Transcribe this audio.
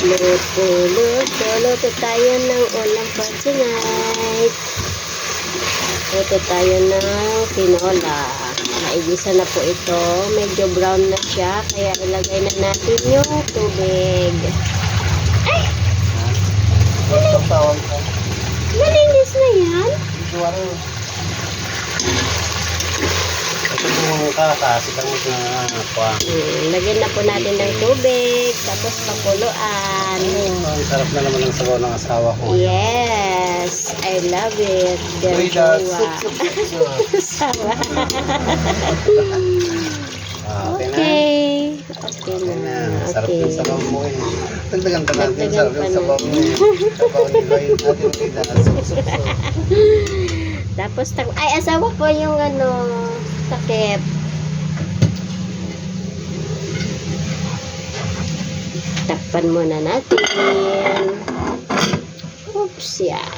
Luto, luto, luto tayo ng ulam for tonight. Luto tayo ng tinola. Naigisa na po ito. Medyo brown na siya. Kaya ilagay na natin yung tubig. Ito tawag ko. Malinis na yan. Ito ano. Ito yung kakasik ang mga kwa. Hmm, lagyan na po natin ng tubig. Tapos pakuluan. Ang sarap na naman ng sabaw ng asawa ko. Yes, I love it. Uy, sup. Sawa. Okay na. Okay. Okay Okay na. na. Sarap Okay. yung sabaw mo eh. Dagdagan pa natin. Sarap yung sabaw mo eh. Sabaw nila yun. Natin sup, sup. Tapos, ay, asawa ko yung ano, takip. Takpan muna natin. Oops, yan.